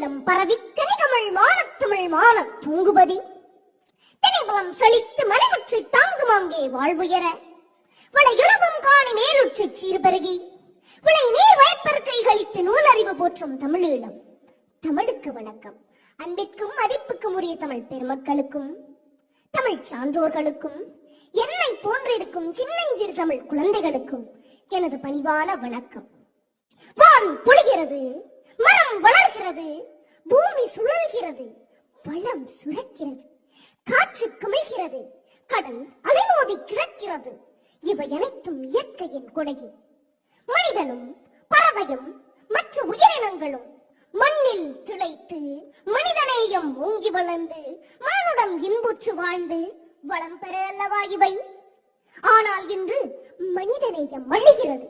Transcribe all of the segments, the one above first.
தென்னிலம் பரவி கனிகமிழ் மானத்தமிழ் மான தூங்குபதி. திணைபலம் செழித்து மணிமுற்றி தாங்குமாங்கே வாழ்வுயர. வளையுலகம் காணி மேலுற்று சீர்பருகி. விளை நீர் வாய்ப்பற்கை கழித்து நூலறிவு போற்றும் தமிழீழம். தமிழுக்கு வணக்கம். அன்பிற்கும் மதிப்புக்கும் உரிய தமிழ் பெருமக்களுக்கும் தமிழ் சான்றோர்களுக்கும் என்னை போன்றிருக்கும் சின்னஞ்சிறு தமிழ் குழந்தைகளுக்கும் எனது பணிவான வணக்கம். வான் பொழிகிறது மரம் வளர்கிறது பூமி சுழல்கிறது பழம் சுரக்கிறது காற்று கமிழ்கிறது கடல் அலைமோதி கிடக்கிறது. இவை அனைத்தும் இயற்கையின் கொடையே. மனிதனும் பறவையும் மற்ற உயிரினங்களும் மண்ணில் திளைத்து மனிதநேயம் ஓங்கி வளர்ந்து மானுடம் இன்புற்று வாழ்ந்து வளம் பெற அல்லவா இவை? ஆனால் இன்று மனிதநேயம் மழிகிறது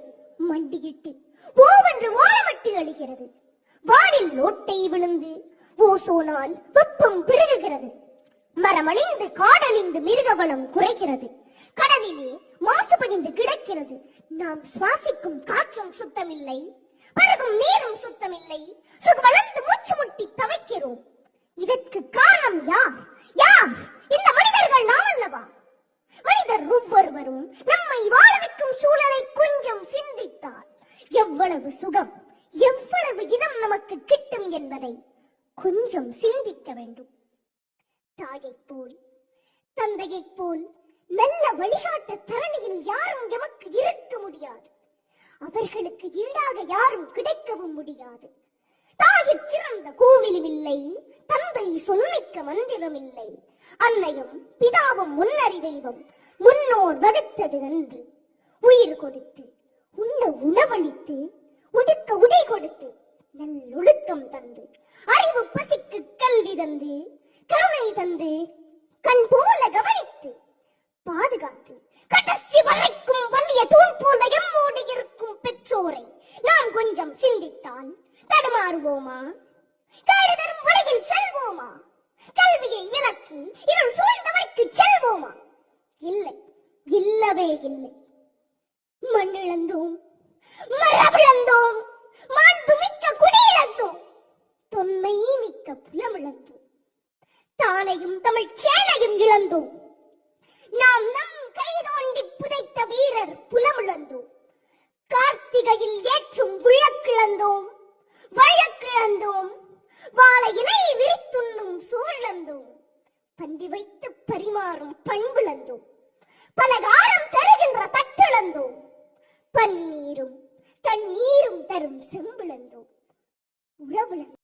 மண்டியிட்டு ஓவென்று ஓலமிட்டு அழிகிறது. வானில் ஓட்டை விழுந்து ஓசோனால் வெப்பம் பெருகுகிறது மரமழிந்து காடழிந்து மிருகவளம் குறைகிறது. கடலிலே மாசுபடிந்து கிடக்கிறது. நாம் சுவாசிக்கும் காற்றும் சுத்தமில்லை. பருகும் நீரும் சுத்தமில்லை. சுகவளர்ந்து மூச்சு முட்டி தவிக்கிறோம். இதற்கு காரணம் யார்? யார்? இந்த மனிதர்கள் நாம் அல்லவா மனிதர் ஒவ்வொருவரும் நம்மை வாழ வைக்கும் சூழலை கொஞ்சம் சிந்தித்தால் எவ்வளவு சுகம்? எவ்வளவு இதம் நமக்கு கிட்டும் என்பதை கொஞ்சம் சிந்திக்க வேண்டும். தாயைப் போல் தந்தையைப் போல் நல்ல வழிகாட்ட தரணியில் யாரும் எமக்கு இருக்க முடியாது. அவர்களுக்கு ஈடாக யாரும் கிடைக்கவும் முடியாது. தாயிற் சிறந்த கோவிலும் இல்லை தந்தை சொல்லிக்க மந்திரம் இல்லை. அன்னையும் பிதாவும் முன்னறி தெய்வம் முன்னோர் வகுத்தது அன்று. உயிர் கொடுத்து உண்ண உணவளித்து உடுக்க உடை கொடுத்து நல்லொழுக்கம் தந்து அறிவு பசிக்கு கல்வி தந்து கருணை தந்து கண் போல கவனித்து பாதுகாத்து கடைசி வரைக்கும் வலிய தூண் போல எம்மோடு இருக்கும் பெற்றோரை நாம் கொஞ்சம் சிந்தித்தால் தடுமாறுவோமா? கேடு தரும் உலகில் செல்வோமா? கல்வியை விளக்கி இருள் சூழ்ந்தவைக்கு செல்வோமா? இல்லை இல்லவே இல்லை. மண்ணிழந்தோம் மரபிழந்தோம். தானையும் தமிழ் சேனையும் இழந்தோம். நாம் நம் கை தோண்டி புதைத்த வீரர் புலமிழந்தோம் கார்த்திகையில் ஏற்றும் விழக்கிழந்தோம் வழக்கிழந்தோம். வாழ இலை விரித்துண்ணும் சோர்ழந்தோம். பந்தி வைத்து பரிமாறும் பண்பிழந்தோம். பலகாரம் தருகின்ற தட்டிழந்தோம். பன்னீரும் தண்ணீரும் தரும் செம்பிழந்தோம். உறவிழந்தோம்.